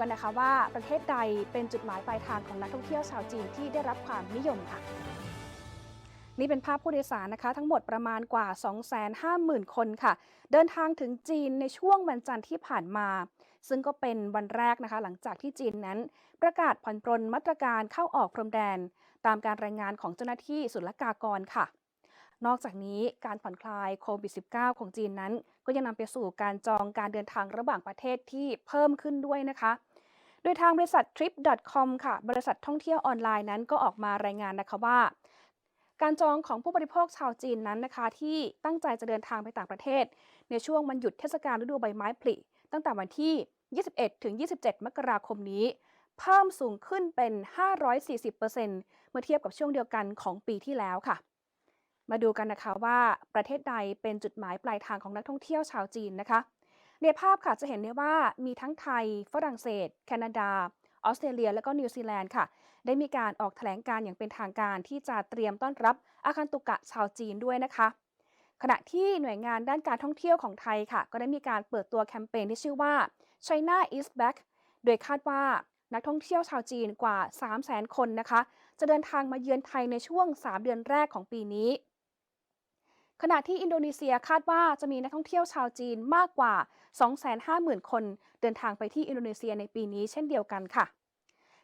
กันนะคะว่าประเทศใดเป็นจุดหมายปลายทางของนักท่องเที่ยวชาวจีนที่ได้รับความนิยมค่ะ นี่เป็นภาพผู้โดยสารนะคะ ทั้งหมดประมาณกว่า 250,000 คนค่ะ เดินทางถึงจีนในช่วงวันจันทร์ที่ผ่านมา ซึ่งก็เป็นวันแรกนะคะ หลังจากที่จีนนั้น ประกาศผ่อนปรนมาตรการเข้าออกพรมแดน ตามการรายงานของเจ้าหน้าที่ศุลกากรค่ะนอกจากนี้การผ่อนคลายโควิด -19 ของจีนนั้น ก็ยังนำไปสู่การจองการเดินทางระหว่างประเทศที่เพิ่มขึ้นด้วยนะคะโดยทางบริษัท trip.com ค่ะ บริษัทท่องเที่ยวออนไลน์นั้นก็ออกมารายงานนะคะว่า การจองของผู้บริโภคชาวจีนนั้นนะคะ ที่ตั้งใจจะเดินทางไปต่างประเทศ ในช่วงวันหยุดเทศกาลฤดูใบไม้ผลิ ตั้งแต่วันที่ 21 ถึง 27 มกราคมนี้ เพิ่มสูงขึ้นเป็น 540%เมื่อเทียบกับช่วงเดียวกันของปีที่แล้วค่ะ มาดูกันนะคะว่าประเทศใดเป็นจุดหมายปลายทางของนักท่องเที่ยวชาวจีนนะคะ ในภาพค่ะจะเห็นได้ว่ามีทั้งไทย ฝรั่งเศส แคนาดา ออสเตรเลีย และก็นิวซีแลนด์ค่ะ ได้มีการออกแถลงการอย่างเป็นทางการที่จะเตรียมต้อนรับอาคันตุกะชาวจีนด้วยนะคะ ขณะที่หน่วยงานด้านการท่องเที่ยวของไทยค่ะ ก็ได้มีการเปิดตัวแคมเปญที่ชื่อว่า China is back โดยคาดว่านักท่องเที่ยวชาวจีนกว่า 300,000 คนนะคะ จะเดินทางมาเยือนไทยในช่วง 3 เดือนแรกของปีนี้ ขณะที่อินโดนีเซียคาดว่าจะมีนักท่องเที่ยวชาวจีนมากกว่า 250,000 คน เดินทางไปที่อินโดนีเซียในปีนี้เช่นเดียวกันค่ะ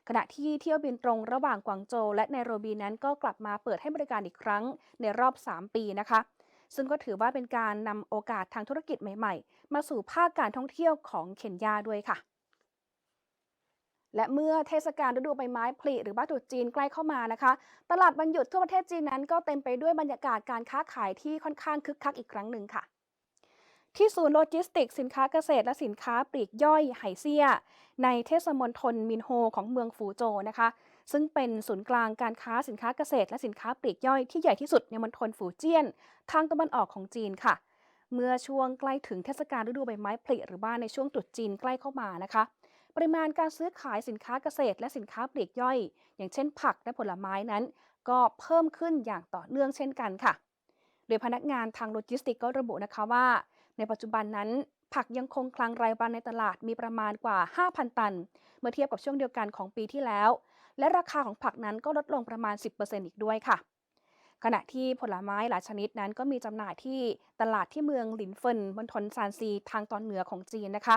ขณะที่เที่ยวบินตรงระหว่างกวางโจวและไนโรบีนั้นก็กลับมาเปิดให้บริการอีกครั้งในรอบ 3 ปีนะคะ ซึ่งก็ถือว่าเป็นการนำโอกาสทางธุรกิจใหม่ ๆ มาสู่ภาคการท่องเที่ยวของเคนยาด้วยค่ะ และเมื่อเทศกาลฤดูใบไม้ผลิหรือว่าตรุษจีนใกล้เข้ามานะคะ ตลาดวันหยุดทั่วประเทศจีนนั้นก็เต็มไปด้วยบรรยากาศการค้าขายที่ค่อนข้างคึกคักอีกครั้งหนึ่งค่ะ ที่ศูนย์โลจิสติกสินค้าเกษตรและสินค้าปลีกย่อยไหเซีย ในเทศมณฑลมินโฮของเมืองฟูโจนะคะ ซึ่งเป็นศูนย์กลางการค้าสินค้าเกษตรและสินค้าปลีกย่อยที่ใหญ่ที่สุดในมณฑลฝูเจี้ยน ทางตะวันออกของจีนค่ะเมื่อช่วงใกล้ถึงเทศกาลฤดูใบไม้ผลิหรือว่าในช่วงตรุษจีนใกล้เข้ามานะคะ ปริมาณการซื้อขายสินค้าเกษตร และสินค้าปลีกย่อย อย่างเช่นผักและผลไม้นั้น ก็เพิ่มขึ้นอย่างต่อเนื่องเช่นกันค่ะ โดยพนักงานทางโลจิสติกก็ระบุนะคะว่า ในปัจจุบันนั้น ผักยังคงคลังรายวันในตลาดมีประมาณกว่า 5,000 ตัน เมื่อเทียบกับช่วงเดียวกันของปีที่แล้ว และราคาของผักนั้นก็ลดลงประมาณ 10%อีกด้วยค่ะขณะที่ผลไม้หลายชนิดนั้นก็มีจำหน่ายที่ตลาดที่เมืองหลินเฟินมณฑลซานซีทางตอนเหนือของจีนนะคะ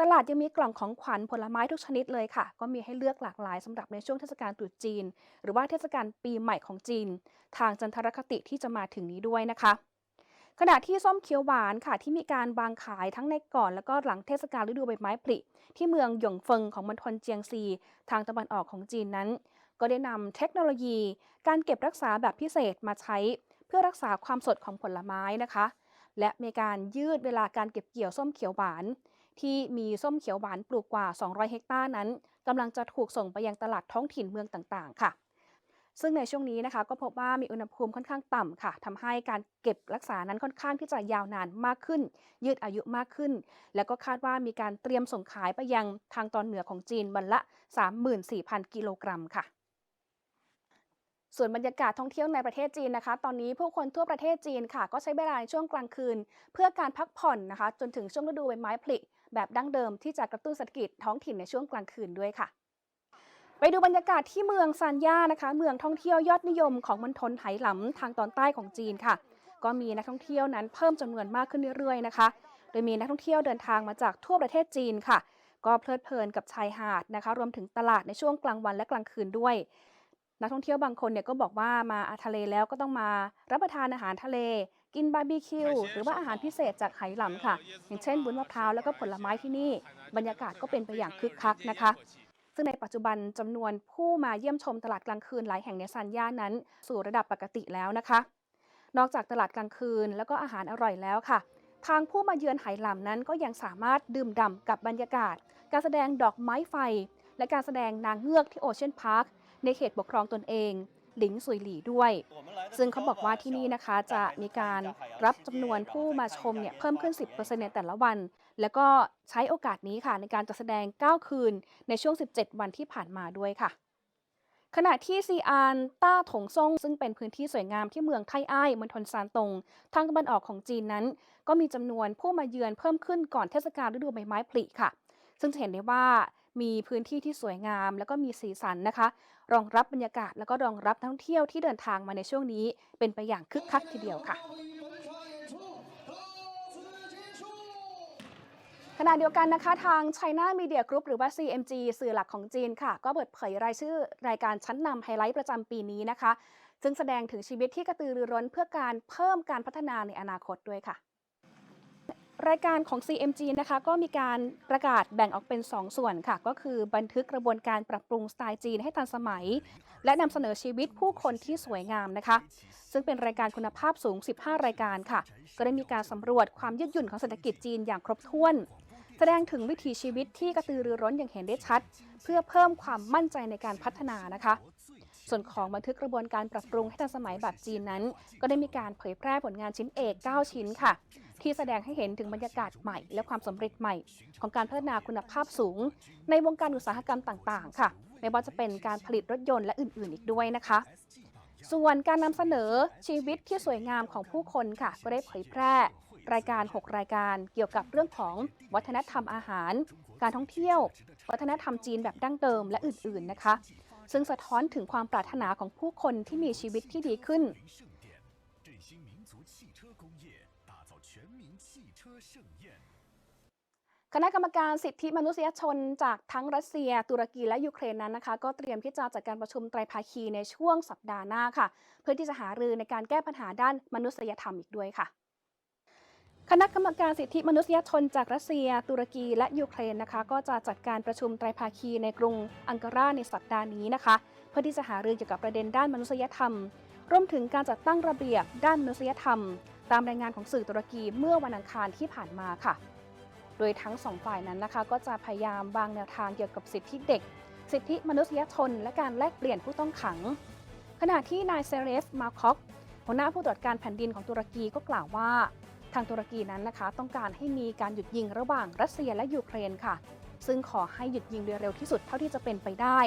ตลาดยังมีกล่องของขวัญผลไม้ทุกชนิดเลยค่ะ ก็มีให้เลือกหลากหลายสำหรับในช่วงเทศกาลตรุษจีน หรือว่าเทศกาลปีใหม่ของจีน ทางจันทรคติที่จะมาถึงนี้ด้วยนะคะขณะที่ส้มเขียวหวานค่ะ ที่มีการวางขายทั้งในก่อน แล้วก็หลังเทศกาลฤดูใบไม้ผลิที่เมืองหยงเฟิงของมณฑลเจียงซี ทางตะวันออกของจีนนั้น ก็ได้นำเทคโนโลยี การเก็บรักษาแบบพิเศษมาใช้ เพื่อรักษาความสดของผลไม้นะคะ และมีการยืดเวลาการเก็บเกี่ยวส้มเขียวหวาน ที่มีส้มเขียวหวานปลูกกว่า 200 เฮกตาร์นั้นกำลังจะถูกส่งไปยังตลาดท้องถิ่นเมืองต่างๆ ค่ะ ซึ่งในช่วงนี้นะคะก็พบว่ามีอุณหภูมิค่อนข้างต่ำค่ะทำให้การเก็บรักษานั้นค่อนข้างที่จะยาวนานมากขึ้น ยืดอายุมากขึ้น แล้วก็คาดว่ามีการเตรียมส่งขายไปยังทางตอนเหนือของจีนวันละ 34,000 กิโลกรัมค่ะ ส่วนบรรยากาศท่องเที่ยวในประเทศจีนนะคะ ตอนนี้ผู้คนทั่วประเทศจีนค่ะ ก็ใช้เวลาในช่วงกลางคืน เพื่อการพักผ่อนนะคะ จนถึงช่วงฤดูใบไม้ผลิแบบดั้งเดิมที่จะกระตุ้นเศรษฐกิจท้องถิ่นในช่วงกลางคืนด้วยค่ะ ไปดูบรรยากาศที่เมืองซานย่านะคะ เมืองท่องเที่ยวยอดนิยมของมณฑลไหหลำทางตอนใต้ของจีนค่ะ ก็มีนักท่องเที่ยวนั้นเพิ่มจำนวนมากขึ้นเรื่อยๆนะคะ โดยมีนักท่องเที่ยวเดินทางมาจากทั่วประเทศจีนค่ะ ก็เพลิดเพลินกับชายหาดนะคะ รวมถึงตลาดในช่วงกลางวันและกลางคืนด้วย นักท่องเที่ยวบางคนเนี่ยก็บอกว่ามาอาทะเลแล้วก็ต้องมารับประทานอาหารทะเล กินบาร์บีคิวหรือว่าอาหารพิเศษจากไหหลำค่ะ อย่างเช่นบุญมะพร้าวแล้วก็ผลไม้ที่นี่ บรรยากาศก็เป็นไปอย่างคึกคักนะคะ ซึ่งในปัจจุบันจำนวนผู้มาเยี่ยมชมตลาดกลางคืนหลายแห่งในซานย่านนั้น สู่ระดับปกติแล้วนะคะ นอกจากตลาดกลางคืนแล้วก็อาหารอร่อยแล้วค่ะทางผู้มาเยือนไหหลำนั้นก็ยังสามารถดื่มด่ำกับบรรยากาศ การแสดงดอกไม้ไฟ และการแสดงนางเงือกที่โอเชียนพาร์ค ในเขตปกครองตนเองหลิงสุยหลี่ด้วย ซึ่งเขาบอกว่าที่นี่นะคะจะมีการรับจำนวนผู้มาชมเนี่ยเพิ่มขึ้น 10%ในแต่ละวัน แล้วก็ใช้โอกาสนี้ค่ะในการจัดแสดง 9 คืนในช่วง 17 วันที่ผ่านมาด้วยค่ะ ขณะที่ซีอานต้าถงซ่ง ซึ่งเป็นพื้นที่สวยงามที่เมืองไทอ้ายมณฑลซานตง ทางตะวันออกของจีนนั้น ก็มีจำนวนผู้มาเยือนเพิ่มขึ้นก่อนเทศกาลฤดูใบไม้ผลิค่ะ ซึ่งจะเห็นได้ว่า มีพื้นที่ที่สวยงาม แล้วก็มีสีสันนะคะ รองรับบรรยากาศ แล้วก็รองรับนักท่องเที่ยวที่เดินทางมาในช่วงนี้ เป็นไปอย่างคึกคักทีเดียวค่ะขณะเดียวกันนะคะทาง China Media Group หรือว่า CMG สื่อหลักของจีนค่ะ ก็เปิดเผยรายชื่อรายการชั้นนำไฮไลท์ประจำปีนี้นะคะ ซึ่งแสดงถึงชีวิตที่กระตือรือร้นเพื่อการเพิ่มการพัฒนาในอนาคตด้วยค่ะ รายการของ CMG นะคะก็มีการประกาศแบ่งออกเป็น 2 ส่วนค่ะ ก็คือบันทึกกระบวนการปรับปรุงสไตล์จีนให้ทันสมัย และนำเสนอชีวิตผู้คนที่สวยงามนะคะ ซึ่งเป็นรายการคุณภาพสูง 15 รายการค่ะ ก็ได้มีการสำรวจความยืดหยุ่นของเศรษฐกิจจีนอย่างครบถ้วน แสดงถึงวิถีชีวิตที่กระตือรือร้นอย่างเห็นได้ชัด เพื่อเพิ่มความมั่นใจในการพัฒนานะคะ ส่วนของบันทึกกระบวนการปรับปรุงให้ทันสมัยแบบจีนนั้น ก็ได้มีการเผยแพร่ผลงานชิ้นเอก 9 ชิ้นค่ะ ที่แสดงให้เห็นถึงบรรยากาศใหม่ และความสำเร็จใหม่ ของการพัฒนาคุณภาพสูง ในวงการอุตสาหกรรมต่าง ๆ ค่ะ ไม่ว่าจะเป็นการผลิตรถยนต์และอื่น ๆ อีกด้วยนะคะส่วนการนำเสนอชีวิตที่สวยงามของผู้คนค่ะ ก็ได้เผยแพร่รายการ 6 รายการเกี่ยวกับเรื่องของวัฒนธรรมอาหาร การท่องเที่ยว วัฒนธรรมจีนแบบดั้งเดิมและอื่นๆนะคะ ซึ่งสะท้อนถึงความปรารถนาของผู้คนที่มีชีวิตที่ดีขึ้นคณะกรรมการสิทธิมนุษยชนจากทั้งรัสเซีย ตุรกีและยูเครนนั้นนะคะ ก็เตรียมที่จะจัดการประชุมไตรภาคีในช่วงสัปดาห์หน้าค่ะ เพื่อที่จะหารือในการแก้ปัญหาด้านมนุษยธรรมอีกด้วยค่ะ คณะกรรมการสิทธิมนุษยชนจากรัสเซีย ตุรกีและยูเครนนะคะ ก็จะจัดการประชุมไตรภาคีในกรุงอังการาในสัปดาห์นี้นะคะ เพื่อที่จะหารือเกี่ยวกับประเด็นด้านมนุษยธรรม รวมถึงการจัดตั้งระเบียบด้านมนุษยธรรม ตามรายงานของสื่อตุรกีเมื่อวันอังคารที่ผ่านมาค่ะ โดยทั้งสองฝ่ายนั้นนะคะ ก็จะพยายามวางแนวทางเกี่ยวกับสิทธิเด็ก สิทธิมนุษยชน และการแลกเปลี่ยนผู้ต้องขัง ขณะที่นายเซเรฟมาคอกหัวหน้าผู้ตรวจการแผ่นดินของตุรกีก็กล่าวว่า ทางตุรกีนั้นนะคะ ต้องการให้มีการหยุดยิงระหว่างรัสเซียและยูเครนค่ะ ซึ่งขอให้หยุดยิงโดยเร็วที่สุดเท่าที่จะเป็นไปได้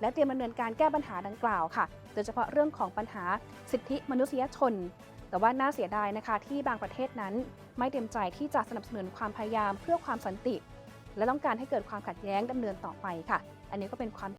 และเตรียมดำเนินการแก้ปัญหาดังกล่าวค่ะ โดยเฉพาะเรื่องของปัญหาสิทธิมนุษยชน แต่ว่าน่าเสียดายนะคะ ที่บางประเทศนั้น ไม่เต็มใจที่จะสนับสนุนความพยายามเพื่อความสันติ และต้องการให้เกิดความขัดแย้งดำเนินต่อไปค่ะ อันนี้ก็เป็นความ